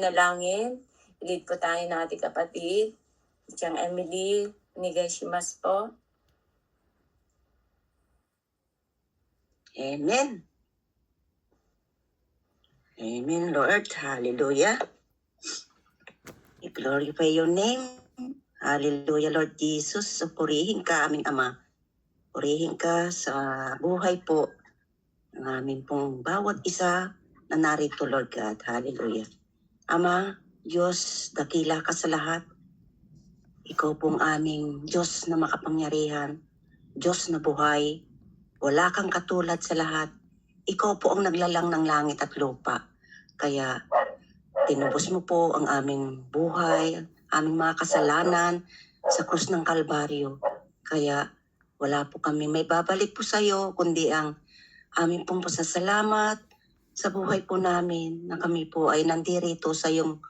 Nalangin, lead po tayo ng ating kapatid, siyang Emily Nigashimas po. Amen. Amen, Lord. Hallelujah. We glorify your name. Hallelujah, Lord Jesus. Purihin ka, aming Ama. Purihin ka sa buhay po ng aming pong bawat isa na narito, Lord God. Hallelujah. Ama, Diyos, dakila ka sa lahat. Ikaw pong aming Diyos na makapangyarihan. Diyos na buhay. Wala kang katulad sa lahat. Ikaw po ang naglalang ng langit at lupa. Kaya tinubos mo po ang aming buhay, aming mga kasalanan sa krus ng Kalbaryo. Kaya wala po kami may babalik po sa iyo, kundi ang aming pong pasasalamat sa buhay po namin na kami po ay nandirito sa iyong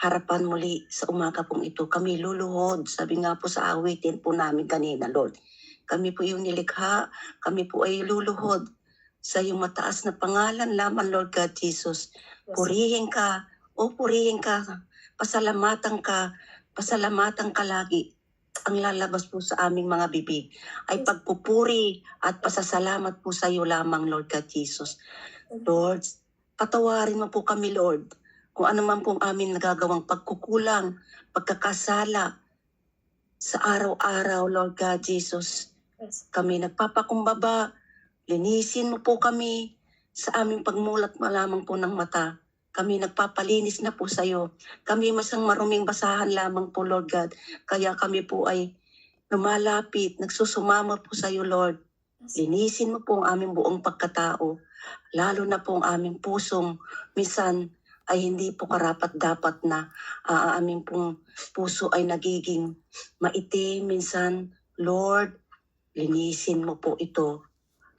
harapan muli sa umaga pong ito. Kami luluhod, sabi nga po sa awitin po namin kanina, Lord. Kami po yung nilikha, kami po ay luluhod sa iyong mataas na pangalan lamang, Lord God Jesus. Purihin ka, o purihin ka, pasalamatan ka, pasalamatan ka lagi. Ang lalabas po sa aming mga bibig ay pagpupuri at pasasalamat po sa iyo lamang, Lord God Jesus. Lord, patawarin mo po kami, Lord, kung ano man pong amin nagagawang pagkukulang, pagkakasala sa araw-araw, Lord God Jesus kami nagpapakumbaba, linisin mo po kami sa aming pagmulat malamang po ng mata. Kami nagpapalinis na po sa iyo. Kami masang maruming basahan lamang po, Lord God. Kaya kami po ay lumalapit, nagsusumama po sa iyo, Lord. Linisin mo po ang aming buong pagkatao. Lalo na po ang aming pusong minsan ay hindi po karapat dapat na ang aming pong puso ay nagiging maitim minsan. Lord, linisin mo po ito.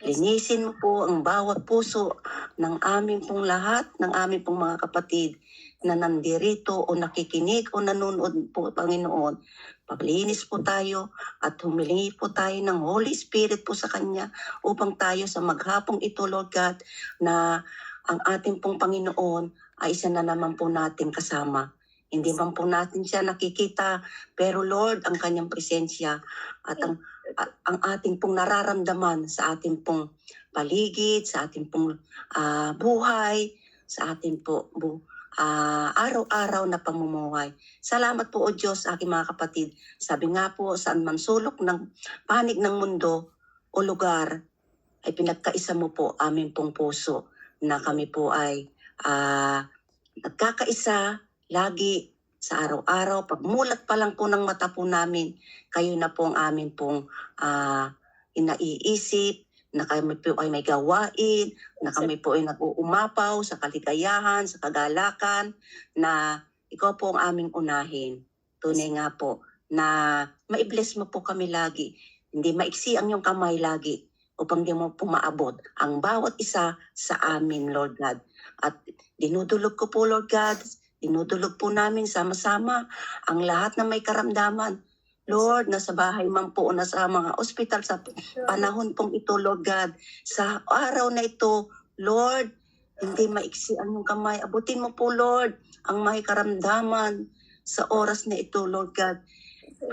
Linisin mo po ang bawat puso ng aming pong lahat, ng aming pong mga kapatid na nandirito o nakikinig o nanonood po, Panginoon. Paglinis po tayo at humilingi po tayo ng Holy Spirit po sa Kanya upang tayo sa maghapong ito, Lord God, na ang ating pong Panginoon ay isa na naman po natin kasama. Hindi man po natin siya nakikita, pero Lord, ang kanyang presensya at ang a- ang ating pong nararamdaman sa ating pong paligid, sa ating pong ah, buhay, sa ating po bu, ah, araw-araw na pamumuhay. Salamat po o Diyos, aking mga kapatid. Sabi nga po, saan man sulok ng panig ng mundo o lugar, ay pinagkaisa mo po aming pong puso na kami po ay ah, nagkakaisa lagi sa araw-araw. Pagmulat pa lang po ng mata po namin, kayo na po ang amin pong ah, inaiisip, na kami po ay may gawain, na kami po ay nag-uumapaw sa kaligayahan, sa kagalakan, na ikaw po ang aming unahin. Tunay nga po na maibless mo po kami lagi. Hindi maiksi ang iyong kamay lagi upang di mo po maabot ang bawat isa sa amin, Lord God. At dinudulog ko po, Lord God, dinudulog po namin sama-sama ang lahat na may karamdaman. Lord, nasa bahay man po, nasa mga ospital sa panahon pong ito, Lord God. Sa araw na ito, Lord, hindi maiksi ang iyong kamay. Abutin mo po, Lord, ang may karamdaman sa oras na ito, Lord God.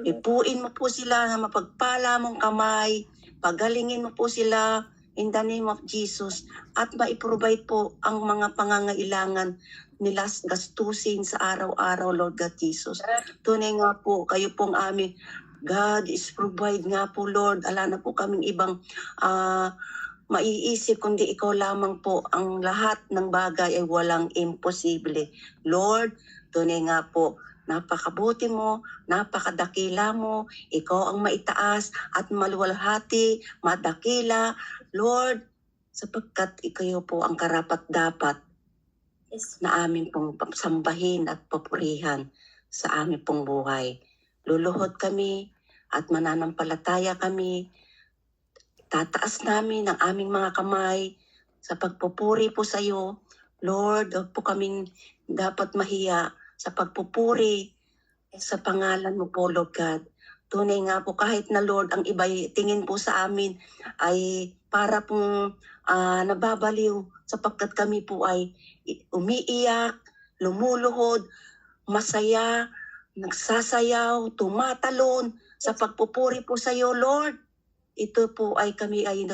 Ipuin mo po sila na mapagpala mong kamay. Pagalingin mo po sila in the name of Jesus. At maiprovide po ang mga pangangailangan nila gastusin sa araw-araw, Lord God Jesus. Tunay nga po, kayo pong aming God is provide nga po, Lord. Ala na po kaming ibang ah, maiisip, kundi ikaw lamang po. Ang lahat ng bagay ay walang imposible. Lord, tunay nga po, napakabuti mo, napakadakila mo, ikaw ang maitaas at maluwalhati, madakila. Lord, sapagkat ikaw po ang karapat dapat na amin pong sambahin at papurihan sa amin pong buhay. Luluhod kami at mananampalataya kami. Tataas namin ang aming mga kamay sa pagpupuri po sa iyo. Lord, huwag po kaming dapat mahiya sa pagpupuri sa pangalan mo po, Lord God. Tunay nga po kahit na Lord ang iba tingin po sa amin ay para pong ah, nababaliw sapagkat kami po ay umiiyak, lumuluhod, masaya, nagsasayaw, tumatalon sa pagpupuri po sa iyo, Lord. Ito po ay kami ay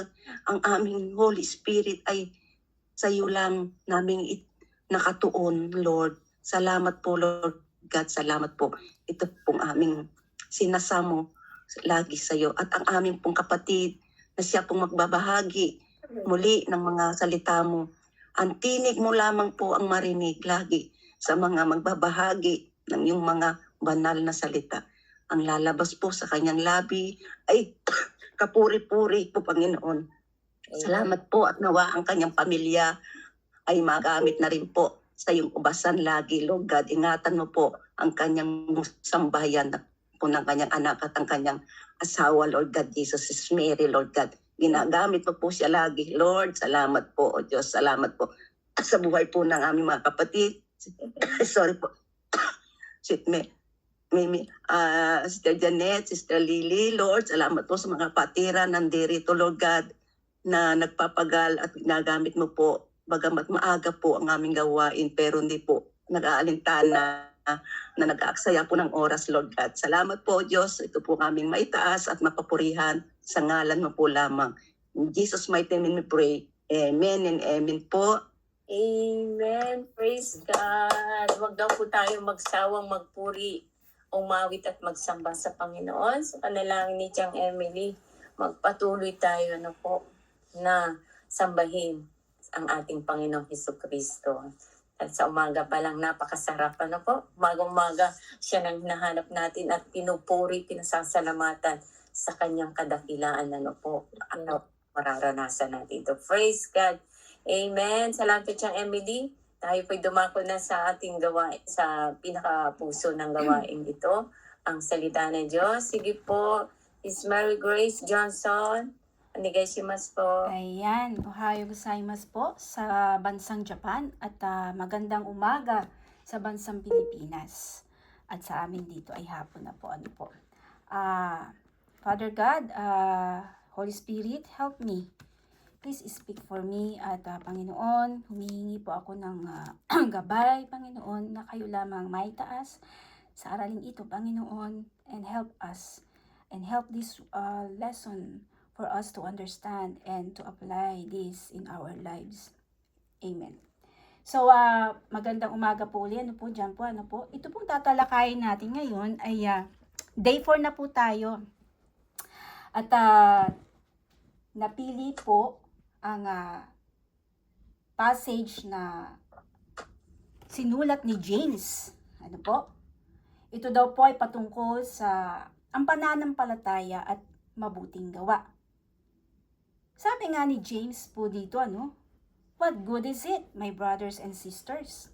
ang aming Holy Spirit ay sa iyo lang naming it- nakatuon, Lord. Salamat po, Lord God. Salamat po. Ito pong aming sinasamo lagi sa iyo. At ang aming pong kapatid na siya pong magbabahagi muli ng mga salita mo. Ang tinig mo lamang po ang marinig lagi sa mga magbabahagi ng iyong mga banal na salita. Ang lalabas po sa kanyang labi ay kapuri-puri po, Panginoon. Salamat po at nawa ang kanyang pamilya ay magamit na rin po sa iyong ubasan lagi, Lord God. Ingatan mo po ang kanyang sambahayan na po ng kanyang anak at ang kanyang asawa, Lord God. Jesus is Mary, Lord God. Ginagamit mo po siya lagi. Lord, salamat po, O Diyos. Salamat po sa buhay po ng aming mga kapatid. Sorry po. Shit, me. Mimi, ah Sister Janet, Sister Lily, Lord, salamat po sa mga patira nandirito, Lord God, na nagpapagal at ginagamit mo po, bagamat maaga po ang aming gawain, pero hindi po nag-aalintana na nag-aaksaya po ng oras, Lord God. Salamat po, Diyos. Ito po aming maitaas at mapapurihan sa ngalan mo po lamang. In Jesus' mighty name we pray. Amen and amen po. Amen. Praise God. Huwag daw po tayo magsawang magpuri, umawit at magsamba sa Panginoon. Sa panalangin ni Tiang Emily, magpatuloy tayo ano po, na sambahin ang ating Panginoong Heso Kristo. At sa umaga pa lang napakasarap ano po. Umaga-umaga siya nang hinahanap natin at pinupuri, pinasasalamatan sa kanyang kadakilaan ano po. Ano mararanasan natin ito. Praise God. Amen. Salamat siyang Emily. Tayo po'y dumako na sa ating gawain, sa pinakapuso ng gawain ito, ang salita ng Diyos. Sige po, Miss Mary Grace Johnson. Anigaysimas po. Ayan, ohayo gozaimasu po sa bansang Japan at ah, magandang umaga sa bansang Pilipinas. At sa amin dito ay hapon na po. Ano po? Ah, Father God, ah, Holy Spirit, help me. Please speak for me at ah, Panginoon, humihingi po ako ng ah, gabay, Panginoon, na kayo lamang may taas sa aralin ito, Panginoon, and help us and help this ah, lesson for us to understand and to apply this in our lives. Amen. So, ah, magandang umaga po ulit. Ano po, dyan po, ano po. Ito pong tatalakayin natin ngayon ay ah, day 4 na po tayo. At ah, napili po ang ah, passage na sinulat ni James. Ano po? Ito daw po ay patungkol sa ang pananampalataya at mabuting gawa. Sabi nga ni James po dito, ano? What good is it, my brothers and sisters?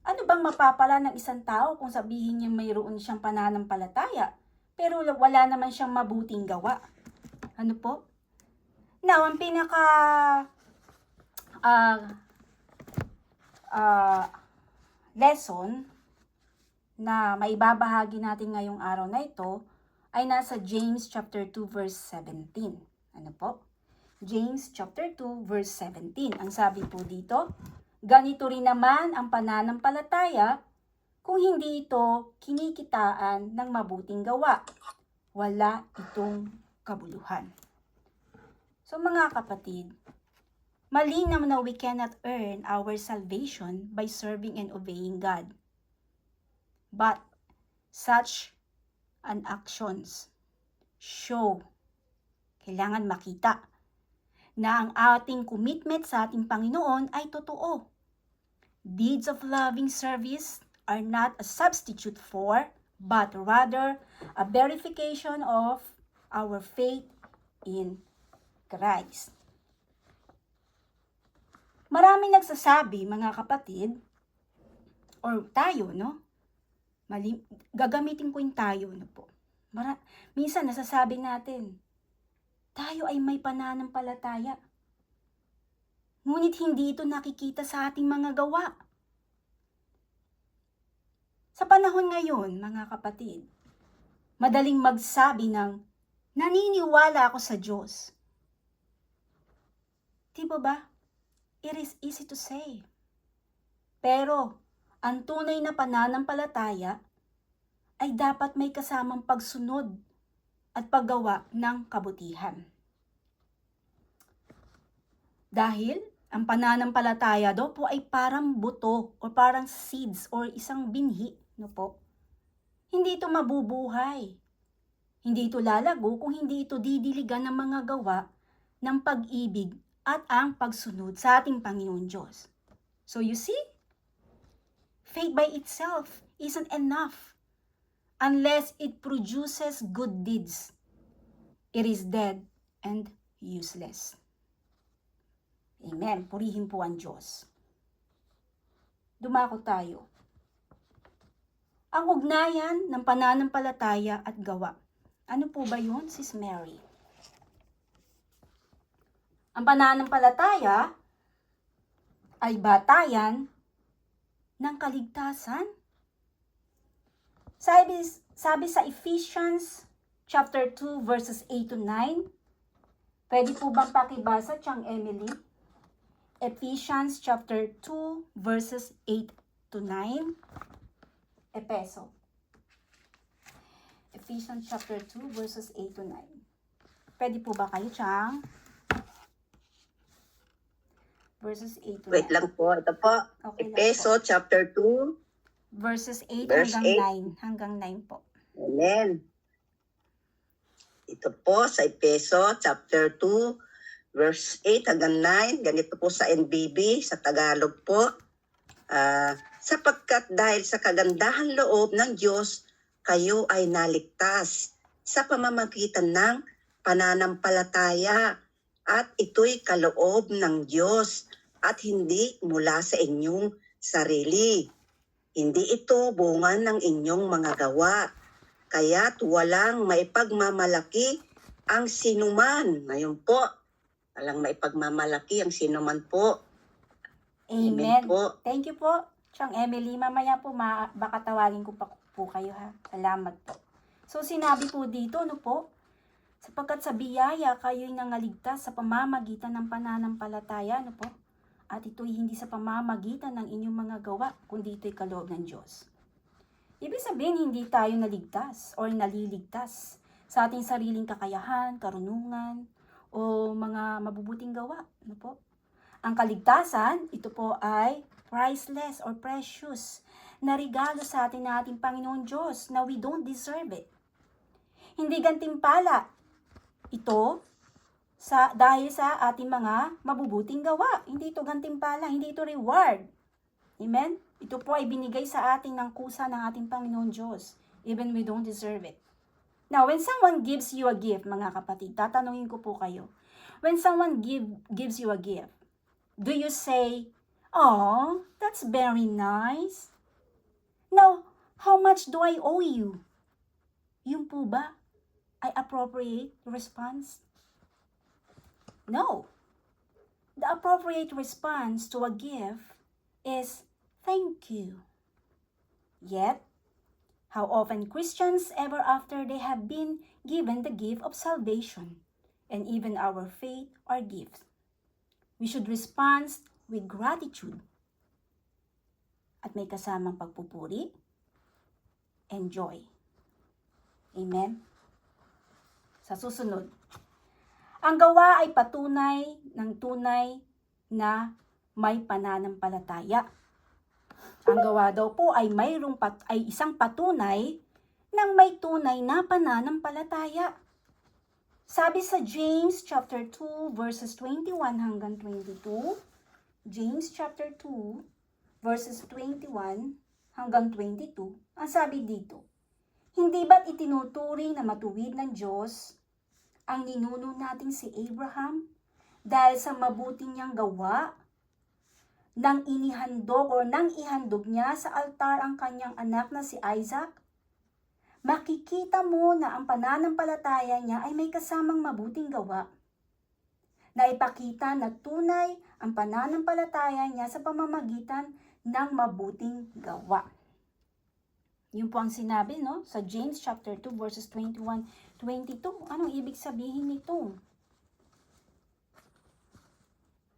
Ano bang mapapala ng isang tao kung sabihin niya mayroon siyang pananampalataya, pero wala naman siyang mabuting gawa? Ano po? Now, ang pinaka ah ah, lesson na maibabahagi natin ngayong araw na ito ay nasa James chapter 2 verse 17. Ano po? James chapter 2 verse 17. Ang sabi po dito, ganito rin naman ang pananampalataya kung hindi ito kinikitaan ng mabuting gawa. Wala itong kabuluhan. So mga kapatid, malinaw na we cannot earn our salvation by serving and obeying God. But such an actions show, kailangan makita, na ang ating commitment sa ating Panginoon ay totoo. Deeds of loving service are not a substitute for, but rather a verification of our faith in Christ. Marami nagsasabi, mga kapatid, or tayo, no? Mali, gagamitin ko yung tayo, no po. Mara, minsan nasasabi natin, tayo ay may pananampalataya. Ngunit hindi ito nakikita sa ating mga gawa. Sa panahon ngayon, mga kapatid, madaling magsabi ng naniniwala ako sa Diyos. Di ba ba? It is easy to say. Pero, ang tunay na pananampalataya ay dapat may kasamang pagsunod at paggawa ng kabutihan. Dahil ang pananampalataya daw po ay parang buto o parang seeds or isang binhi, no po? Hindi ito mabubuhay. Hindi ito lalago kung hindi ito didiligan ng mga gawa ng pag-ibig at ang pagsunod sa ating Panginoon Diyos. So you see, faith by itself isn't enough unless it produces good deeds. It is dead and useless. Amen. Purihin po ang Diyos. Dumako tayo. Ang ugnayan ng pananampalataya at gawa. Ano po ba yun, Sis Mary? Ang pananampalataya ay batayan ng kaligtasan. Sabi, sabi sa Ephesians chapter 2 verses 8 to 9. Pwede po bang pakibasa, Chang Emily? Ephesians chapter 2 verses 8 to 9. Epeso. Ephesians chapter 2 verses 8 to 9. Pwede po ba kayo, Chang? Verses 8 to 9. Wait lang po. Ito po. Okay Epeso chapter 2. Verses 8 Verse hanggang 9. Hanggang 9 po. Amen. Ito po sa Epeso chapter 2 verse 8 hanggang 9. Ganito po sa NBB, sa Tagalog po. Ah, sapagkat dahil sa kagandahan loob ng Diyos, kayo ay naligtas sa pamamagitan ng pananampalataya at ito'y kaloob ng Diyos at hindi mula sa inyong sarili. Hindi ito bunga ng inyong mga gawa kaya't walang maipagmamalaki ang sinuman. Ngayon po, walang maipagmamalaki ang sinuman po. Amen. po. Thank you po, Chang Emily. Mamaya po, ma- baka tawagin ko pa po kayo ha. Salamat po. So, sinabi po dito, ano po? Sapagkat sa biyaya, kayo'y nangaligtas sa pamamagitan ng pananampalataya, ano po? At ito'y hindi sa pamamagitan ng inyong mga gawa, kundi ito'y kaloob ng Diyos. Ibig sabihin, hindi tayo naligtas or naliligtas sa ating sariling kakayahan, karunungan, o mga mabubuting gawa. Ano po? Ang kaligtasan, ito po ay priceless or precious na regalo sa atin ng ating Panginoon Diyos na we don't deserve it. Hindi gantimpala ito sa dahil sa ating mga mabubuting gawa. Hindi ito gantimpala, hindi ito reward. Amen? Ito po ay binigay sa atin ng kusa ng ating Panginoon Diyos, even we don't deserve it. Now, when someone gives you a gift, mga kapatid, tatanungin ko po kayo, when someone give, gives you a gift, do you say, Oh, that's very nice? Now, how much do I owe you? Yung po ba ay appropriate response? No. The appropriate response to a gift is thank you. Yet, how often Christians ever after they have been given the gift of salvation and even our faith or gifts, we should respond with gratitude at may kasamang pagpupuri and joy. Amen? Sa susunod, ang gawa ay patunay ng tunay na may pananampalataya. Ang gawa daw po ay mayroong pat, ay isang patunay ng may tunay na pananampalataya. Sabi sa James chapter 2 verses 21 hanggang 22, James chapter 2 verses 21 hanggang 22, ang sabi dito, Hindi ba't itinuturing na matuwid ng Diyos ang ninuno nating si Abraham dahil sa mabuti niyang gawa nang inihandog o nang ihandog niya sa altar ang kanyang anak na si Isaac? Makikita mo na ang pananampalataya niya ay may kasamang mabuting gawa na ipakita na tunay ang pananampalataya niya sa pamamagitan ng mabuting gawa. Yun po ang sinabi no sa James chapter 2 verses 21 22. Anong ibig sabihin nito?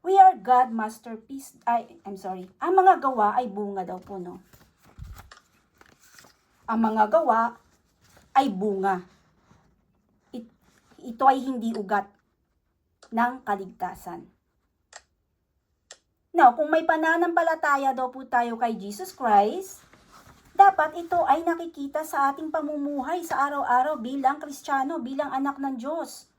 We are God masterpiece. Ay, I'm sorry. Ang mga gawa ay bunga daw po, no? Ang mga gawa ay bunga. It- ito ay hindi ugat ng kaligtasan. Now, kung may pananampalataya daw po tayo kay Jesus Christ, dapat ito ay nakikita sa ating pamumuhay sa araw-araw bilang Kristiyano, bilang anak ng Diyos.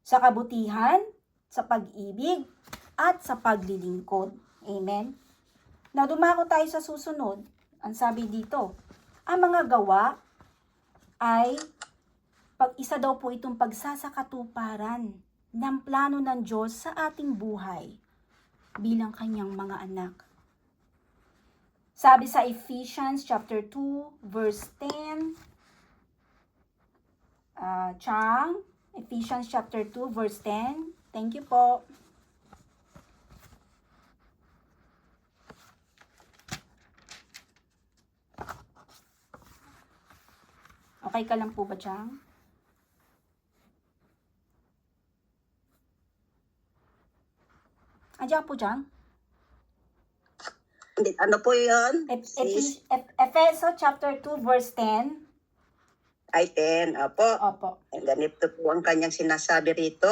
Sa kabutihan, sa pag-ibig, at sa paglilingkod. Amen? Now, dumako tayo sa susunod. Ang sabi dito, ang mga gawa ay pag isa daw po itong pagsasakatuparan ng plano ng Diyos sa ating buhay bilang kanyang mga anak. Sabi sa Ephesians chapter 2 verse 10, ah Chang, Ephesians chapter 2 verse 10. Thank you po. Okay ka lang po ba, Chang? Andiyan po, Chang? Hindi, ano po yun? Ep- Sis? Epi- Ep- Efeso chapter 2 verse 10. Ay, 10. Opo. Opo. Ganito po ang kanyang sinasabi rito.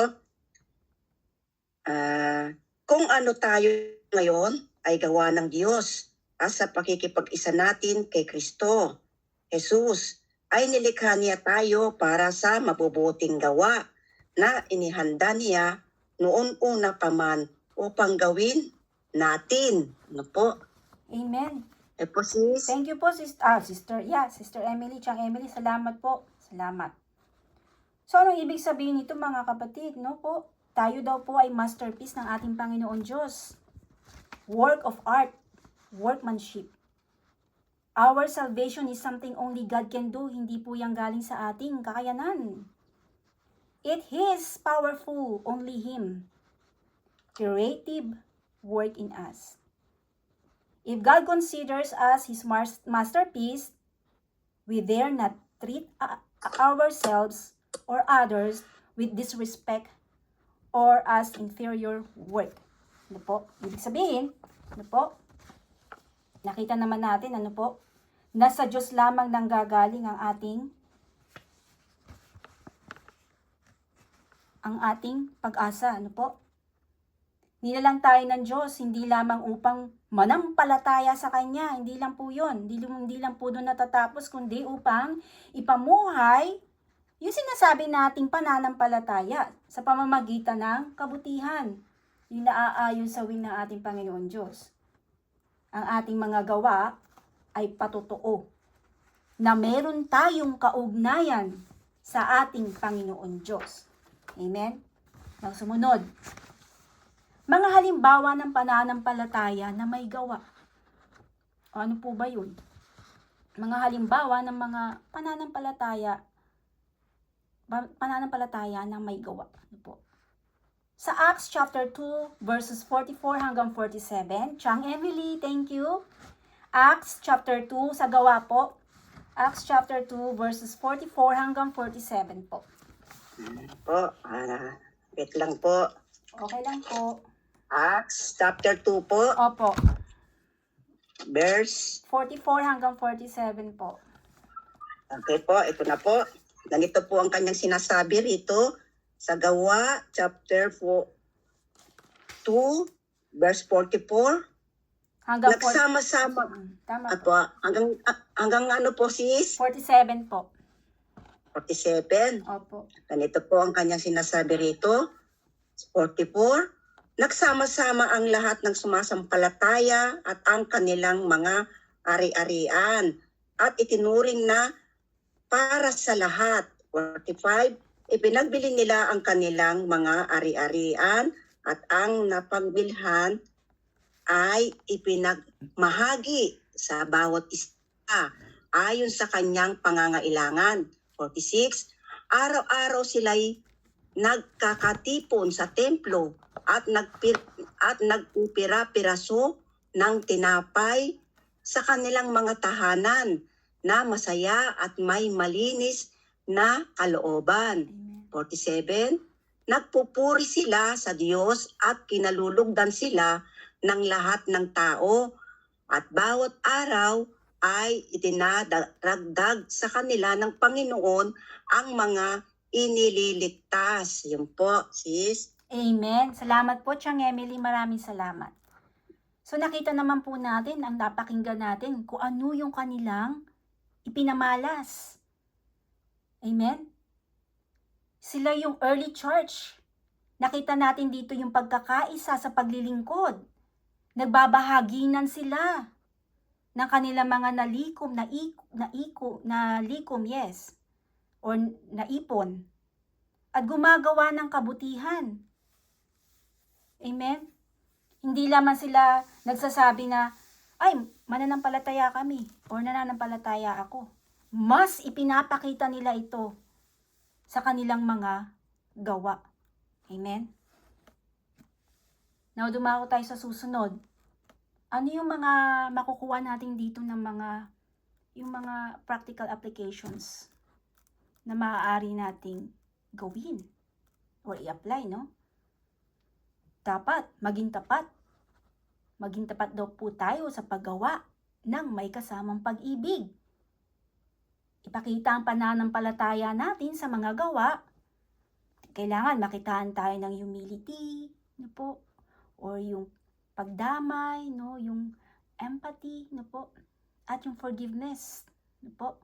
Ah, kung ano tayo ngayon ay gawa ng Diyos at sa pakikipag-isa natin kay Kristo, Jesus, ay nilikha niya tayo para sa mabubuting gawa na inihanda niya noon una pa man upang gawin natin. Ano po? Amen. E po sis, Thank you po, sister. Ah, sister. Yeah, sister Emily. Chang Emily, salamat po. Salamat. So, anong ibig sabihin nito mga kapatid? No po? Tayo daw po ay masterpiece ng ating Panginoon Diyos. Work of art. Workmanship. Our salvation is something only God can do. Hindi po yan galing sa ating kakayanan. It is powerful. Only Him. Creative work in us. If God considers us His mas- masterpiece, we dare not treat ourselves or others with disrespect or as inferior work. Ano po? Ibig sabihin, ano po? Nakita naman natin, ano po? Nasa Diyos lamang nang gagaling ang ating ang ating pag-asa, ano po? Nilalang tayo ng Diyos, hindi lamang upang manampalataya sa Kanya. Hindi lang po yun. Hindi, hindi lang po doon natatapos, kundi upang ipamuhay yung sinasabi nating pananampalataya sa pamamagitan ng kabutihan. Yung naaayon sa win ng ating Panginoon Diyos. Ang ating mga gawa ay patotoo na meron tayong kaugnayan sa ating Panginoon Diyos. Amen? Ang sumunod, mga halimbawa ng pananampalataya na may gawa. O ano po ba yun? Mga halimbawa ng mga pananampalataya pananampalataya na may gawa. Ano po? Sa Acts chapter 2 verses 44 hanggang 47, Chang Emily, thank you. Acts chapter 2 sa gawa po. Acts chapter 2 verses 44 hanggang 47 po. po, ah, wait lang po. Okay lang po. Acts chapter 2 po, Opo. verse 44 hanggang 47 po. Okay po, ito na po. Ganito po ang kanyang sinasabi rito sa Gawa chapter 4, 2, verse 44. Hanggang 40, Nagsama-sama. Mm, tama po. po, hanggang, ah, hanggang ano po sis? 47 po. 47. Opo. Ganito po ang kanyang sinasabi rito. 44. Nagsama-sama ang lahat ng sumasampalataya at ang kanilang mga ari-arian at itinuring na para sa lahat. 45. Ipinagbili nila ang kanilang mga ari-arian at ang napagbilhan ay ipinagmahagi sa bawat isa ayon sa kanyang pangangailangan. 46. Araw-araw sila'y nagkakatipon sa templo at nagpir at nagpupira-piraso ng tinapay sa kanilang mga tahanan na masaya at may malinis na kalooban. Amen. 47. nagpupuri sila sa Diyos at kinalulugdan sila ng lahat ng tao at bawat araw ay itinadagdag sa kanila ng Panginoon ang mga inililigtas. Yun po, sis. Amen. Salamat po, Chang Emily. Maraming salamat. So nakita naman po natin, ang napakinggan natin, kung ano yung kanilang ipinamalas. Amen? Sila yung early church. Nakita natin dito yung pagkakaisa sa paglilingkod. Nagbabahaginan sila ng kanilang mga nalikom, na iko, na iko, na likom, yes, or naipon. At gumagawa ng kabutihan. Amen? Hindi lamang sila nagsasabi na, ay, mananampalataya kami or nananampalataya ako. Mas ipinapakita nila ito sa kanilang mga gawa. Amen? Now, dumako tayo sa susunod. Ano yung mga makukuha natin dito ng mga yung mga practical applications na maaari nating gawin or i-apply, no? Dapat maging tapat. Maging tapat daw po tayo sa paggawa ng may kasamang pag-ibig. Ipakita ang pananampalataya natin sa mga gawa. Kailangan makitaan tayo ng humility, no po? Or yung pagdamay, no? Yung empathy, no po? At yung forgiveness, no po?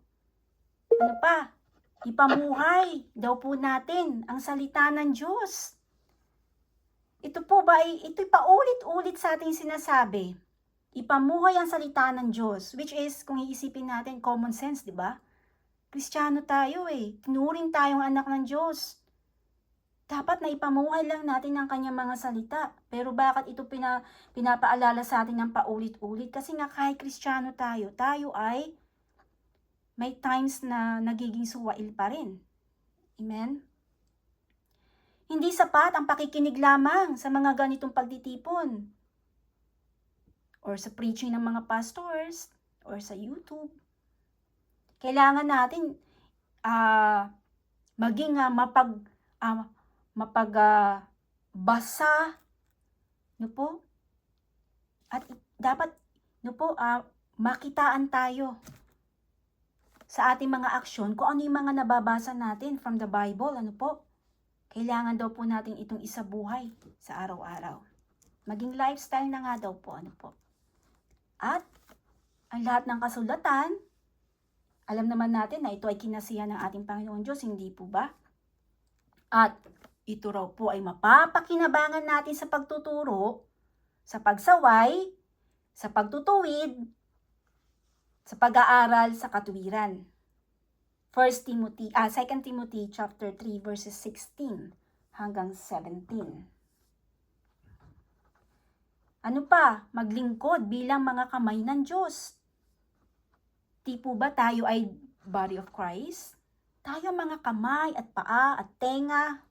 Ano pa? Ipamuhay daw po natin ang salita ng Diyos. Ito po ba ito'y paulit-ulit sa ating sinasabi. Ipamuhay ang salita ng Diyos, which is, kung iisipin natin, common sense, di ba? Kristiyano tayo eh. Tinuring tayong anak ng Diyos. Dapat na ipamuhay lang natin ang kanyang mga salita. Pero bakit ito pina, pinapaalala sa atin ng paulit-ulit? Kasi nga kahit Kristiyano tayo, tayo ay may times na nagiging suwail pa rin. Amen? Hindi sapat ang pakikinig lamang sa mga ganitong pagtitipon. Or sa preaching ng mga pastors or sa YouTube. Kailangan natin ah maging ah, mapag ah, mapag ah, basa no po? At dapat no po ah, makitaan tayo sa ating mga aksyon kung ano yung mga nababasa natin from the Bible ano po kailangan daw po natin itong isabuhay sa araw-araw. Maging lifestyle na nga daw po, ano po. At, ang lahat ng kasulatan, alam naman natin na ito ay kinasihan ng ating Panginoon Diyos, hindi po ba? At, ito raw po ay mapapakinabangan natin sa pagtuturo, sa pagsaway, sa pagtutuwid, sa pag-aaral sa katuwiran. 1 Timothy, ah, 2 Timothy chapter 3 verses 16 hanggang 17. Ano pa? Maglingkod bilang mga kamay ng Diyos. Di po ba tayo ay body of Christ? Tayo mga kamay at paa at tenga,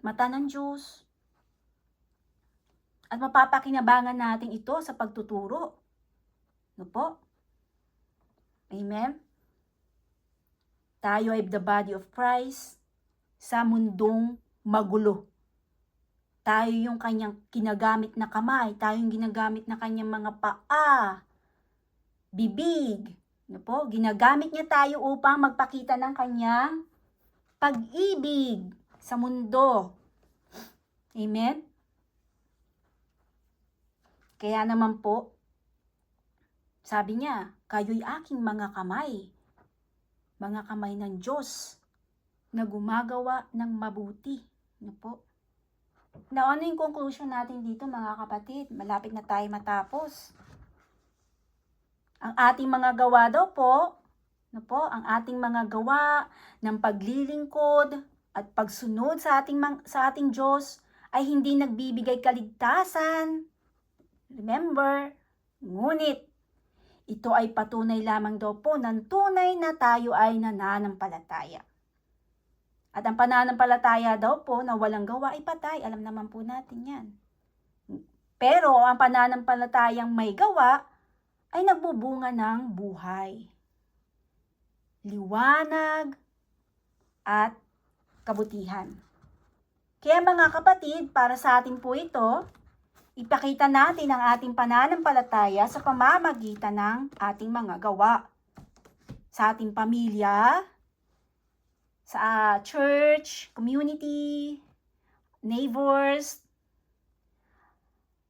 mata ng Diyos. At mapapakinabangan natin ito sa pagtuturo. No po? Amen? Tayo ay the body of Christ sa mundong magulo. Tayo yung kanyang ginagamit na kamay, tayo yung ginagamit na kanyang mga paa, bibig. Ano po? Ginagamit niya tayo upang magpakita ng kanyang pag-ibig sa mundo. Amen? Kaya naman po, sabi niya, kayo'y aking mga kamay mga kamay ng Diyos na gumagawa ng mabuti. Ano po? Now, ano yung conclusion natin dito mga kapatid? Malapit na tayo matapos. Ang ating mga gawa daw po, ano po, ang ating mga gawa ng paglilingkod at pagsunod sa ating, sa ating Diyos ay hindi nagbibigay kaligtasan. Remember, ngunit ito ay patunay lamang daw po ng tunay na tayo ay nananampalataya. At ang pananampalataya daw po na walang gawa ay patay. Alam naman po natin yan. Pero ang pananampalatayang may gawa ay nagbubunga ng buhay. Liwanag at kabutihan. Kaya mga kapatid, para sa atin po ito, ipakita natin ang ating pananampalataya sa pamamagitan ng ating mga gawa. Sa ating pamilya, sa ah, church, community, neighbors,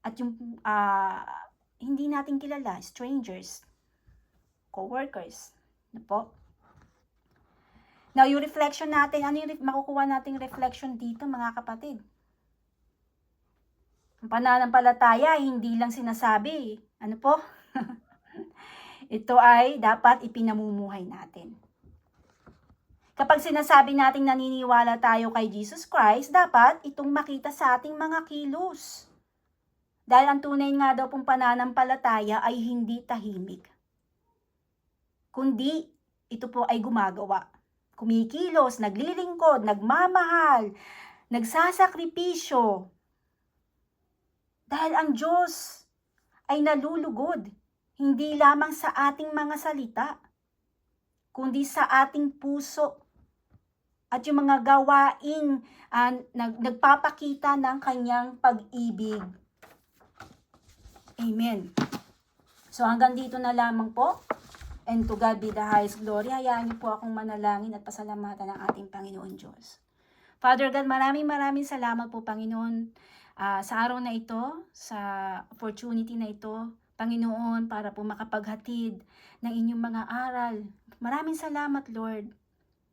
at yung ah, hindi natin kilala, strangers, co-workers. Ano po? Now, yung reflection natin, ano yung makukuha nating reflection dito, mga kapatid? Ang pananampalataya, hindi lang sinasabi. Ano po? Ito ay dapat ipinamumuhay natin. Kapag sinasabi nating naniniwala tayo kay Jesus Christ, dapat itong makita sa ating mga kilos. Dahil ang tunay nga daw pong pananampalataya ay hindi tahimik. Kundi ito po ay gumagawa. Kumikilos, naglilingkod, nagmamahal, nagsasakripisyo. Dahil ang Diyos ay nalulugod, hindi lamang sa ating mga salita, kundi sa ating puso at yung mga gawain ah, nag, nagpapakita ng kanyang pag-ibig. Amen. So hanggang dito na lamang po. And to God be the highest glory. Hayaan niyo po akong manalangin at pasalamatan ng ating Panginoon Diyos. Father God, maraming maraming salamat po Panginoon ah, sa araw na ito, sa opportunity na ito, Panginoon, para po makapaghatid ng inyong mga aral. Maraming salamat, Lord.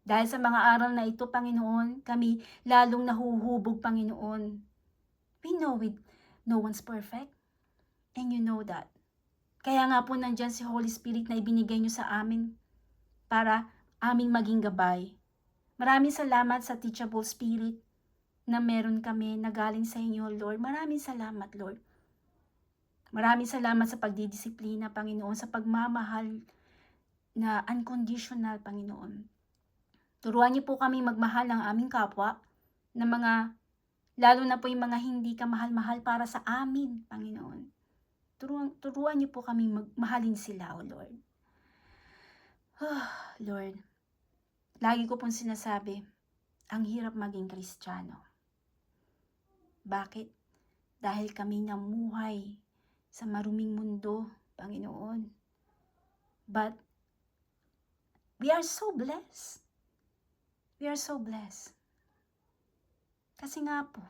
Dahil sa mga aral na ito, Panginoon, kami lalong nahuhubog, Panginoon. We know it. No one's perfect. And you know that. Kaya nga po nandyan si Holy Spirit na ibinigay nyo sa amin para aming maging gabay. Maraming salamat sa teachable spirit na meron kami na galing sa inyo, Lord. Maraming salamat, Lord. Maraming salamat sa pagdidisiplina, Panginoon, sa pagmamahal na unconditional, Panginoon. Turuan niyo po kami magmahal ng aming kapwa na mga, lalo na po yung mga hindi ka mahal-mahal para sa amin, Panginoon. Turuan, turuan niyo po kami magmahalin sila, O Lord. Lord, lagi ko pong sinasabi, ang hirap maging kristyano. Bakit? Dahil kami namuhay sa maruming mundo, Panginoon. But we are so blessed. We are so blessed. Kasi nga po,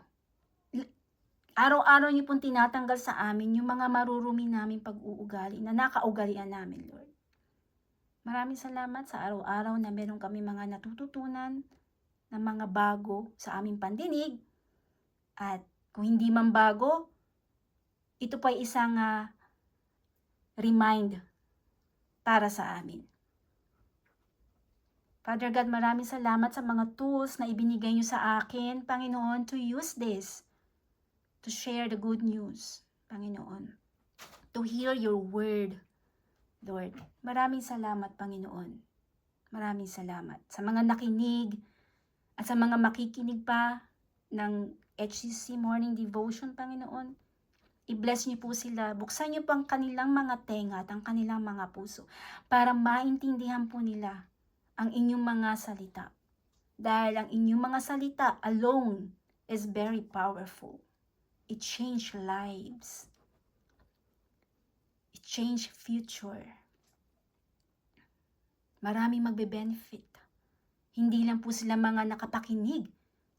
araw-araw niyo pong tinatanggal sa amin yung mga marurumi namin pag-uugali na nakaugalian namin, Lord. Maraming salamat sa araw-araw na meron kami mga natututunan na mga bago sa aming pandinig. At kung hindi man bago, ito po ay isang ah, remind para sa amin. Father God, maraming salamat sa mga tools na ibinigay niyo sa akin, Panginoon, to use this, to share the good news, Panginoon, to hear your word, Lord. Maraming salamat, Panginoon. Maraming salamat sa mga nakinig at sa mga makikinig pa ng HCC Morning Devotion, Panginoon. I-bless niyo po sila. Buksan niyo po ang kanilang mga tenga at ang kanilang mga puso para maintindihan po nila ang inyong mga salita. Dahil ang inyong mga salita alone is very powerful. It change lives. It change future. Maraming magbe-benefit. Hindi lang po sila mga nakapakinig,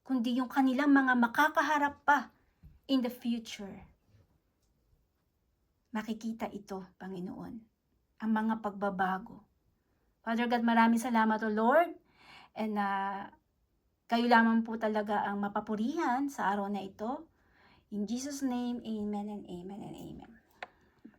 kundi yung kanilang mga makakaharap pa in the future. Makikita ito, Panginoon, ang mga pagbabago. Father God, maraming salamat, O Lord. And uh, kayo lamang po talaga ang mapapurihan sa araw na ito. In Jesus' name, amen and amen and amen.